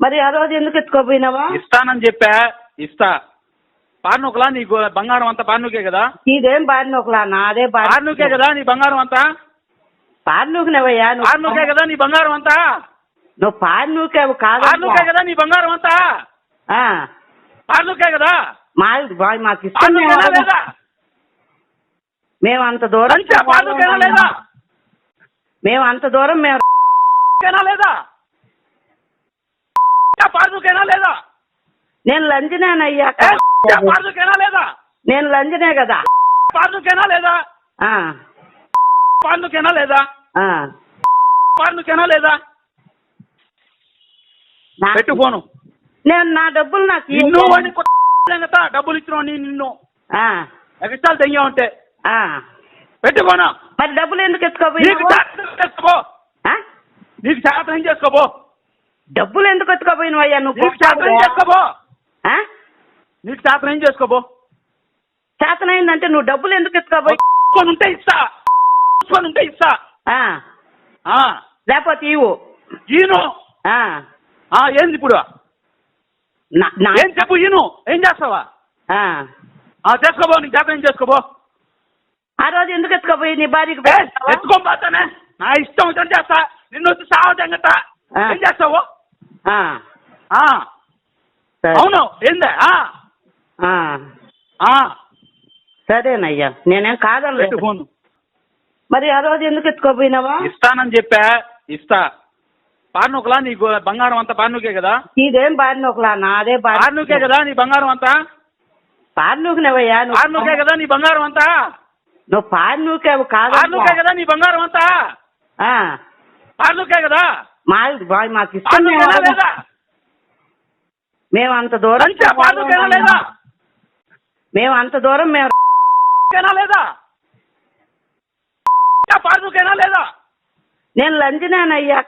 మరి ఆ రోజు ఎందుకు ఎత్తుకోపోయినావా? ఇస్తానని చెప్పా. ఇస్తా. పార్నుకలా? నీకు బంగారం అంతా పార్నుకే కదా? ఇదేం బారినోకలా నాదే పార్నుకే. కదా నీ బంగారం అంతా? పారినూకినవయ్యా? పార్నుకే కదా నీ బంగారం అంతా? నువ్వు పారినూకావు కాదు పార్నుకే కదా నీ బంగారం అంతా? పార్నుకే కదా? మా బాయ్ మాకు ఇష్టం పార్నుకేనా లేదా మేము అంత దూరం పార్నుకేనా లేదా? మేము అంత దూరం మేము కేనా లేదా? పార్నుకేనా లేదా? నేను లంజనేనయ్యా. ఏ, పార్నుకేనా లేదా? నేను లంజనే కదా. పార్నుకేనా లేదా? ఆ, పార్నుకేనా లేదా? ఆ. పార్నుకేనా లేదా? పెట్టు ఫోను. నేను నా డబ్బులు నాకు కొట్టలేంగతా డబ్బులు ఇచ్చిన నిన్ను. ఆ, ఎక్స్ట్రాలు తెంగా ఉంటే ఆ. పెట్టు ఫోను. మరి డబ్బులు ఎందుకు నీకు ఎత్తుకోపోయినావు శాతం చేసుకోపో ఆ? నీకు శాతం ఏం చేసుకోపో డబ్బులు ఎందుకు ఎత్తుకోపోయినవయ్యా నువ్వు? శాతం ఆ? నీకు శాతం ఏం చేసుకోపో చేతనైందంటే నువ్వు డబ్బులు ఎందుకు ఎత్తుకోపోయి కొని ఉంటే ఇస్తా. ఉంటే ఇస్తా. లేకపోతే ఇవ్వు ఈను. ఏంది ఇప్పుడు? ఏం చెప్పు ఈను? ఏం చేస్తావా? చేసుకోబో నీకు శాతం ఏం చేసుకోబో? ఆ రోజు ఎందుకు ఎత్తుకోపోయి నీ భార్యకి పోతానే. నా ఇష్టం చేస్తా. నిన్ను వచ్చి సావటంగట ఆ. ఏం చేస్తావు. అవును ఏందే? సరేనయ్యా నేనేం కాదనలేదు. ఫోను. మరి ఆ రోజు ఎందుకు ఎత్తుకోపోయినావా? ఇస్తానని చెప్పా ఇస్తా. పార్నుకలా? నీకు బంగారం అంతా పార్నుకే కదా? ఇదేం బారినోకలా నాదే పార్నుకే. కదా నీ బంగారం అంతా? పారినూకినవయ్యా? పార్నుకే కదా నీ బంగారం అంతా? నువ్వు పారినూకావు కాదు పార్నుకే కదా నీ బంగారం అంతా? పార్నుకే కదా? మా బాయ్ మాకు ఇష్టం మేము అంత దూరం మేము అంత దూరం మేము లేదా లేదా నేను లంజనేనయ్యా.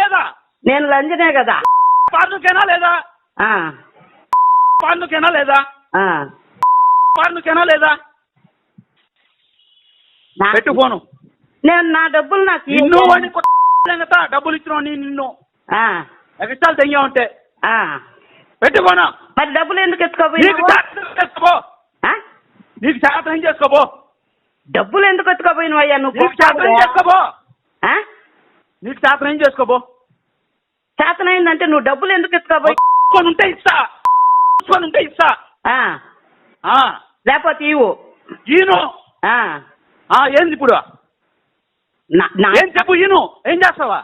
లేదా నేను లంజనే కదా. పార్నుకేనా లేదా ఆ, పార్నుకేనా లేదా ఆ. పార్నుకేనా లేదా నా- పెట్టు ఫోను. నేను నా డబ్బులు నాకు డబ్బులు ఇచ్చిన నిన్ను. ఆ, ఎక్స్ట్రాలు తెంగా ఉంటే ఆ. పెట్టు ఫోను మరి డబ్బులు ఎందుకు శాతం ఆ? నీకు శాతం ఏం చేసుకోపో డబ్బులు ఎందుకు ఎత్తుకోపోయినవయ్యా నువ్వు శాతం ఆ? నీకు శాతం ఏం చేసుకోపో చేతనైందంటే నువ్వు డబ్బులు ఎందుకు ఎత్తుకోపోయి కొని ఉంటే ఇస్తా. ఉంటే ఇస్తా. లేకపోతే ఇవ్వు ఈను. ఏంది ఇప్పుడు? ఏం చెప్పు ఈను ఏం చేస్తావా?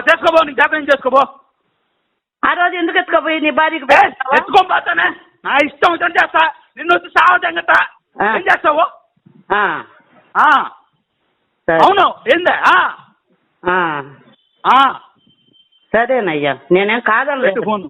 చేసుకోబో నీకు శాతం ఏం చేసుకోబో. ఆ రోజు ఎందుకు ఎత్తుకోపోయి నీ భార్యకి పోతానే నా ఇష్టం వచ్చినట్టు చేస్తా. నిన్ను వచ్చి ఆ. ఏం చేస్తావు. అవును ఏందే? సరేనయ్యా. నేనేం కాదనలేదు. ఫోను.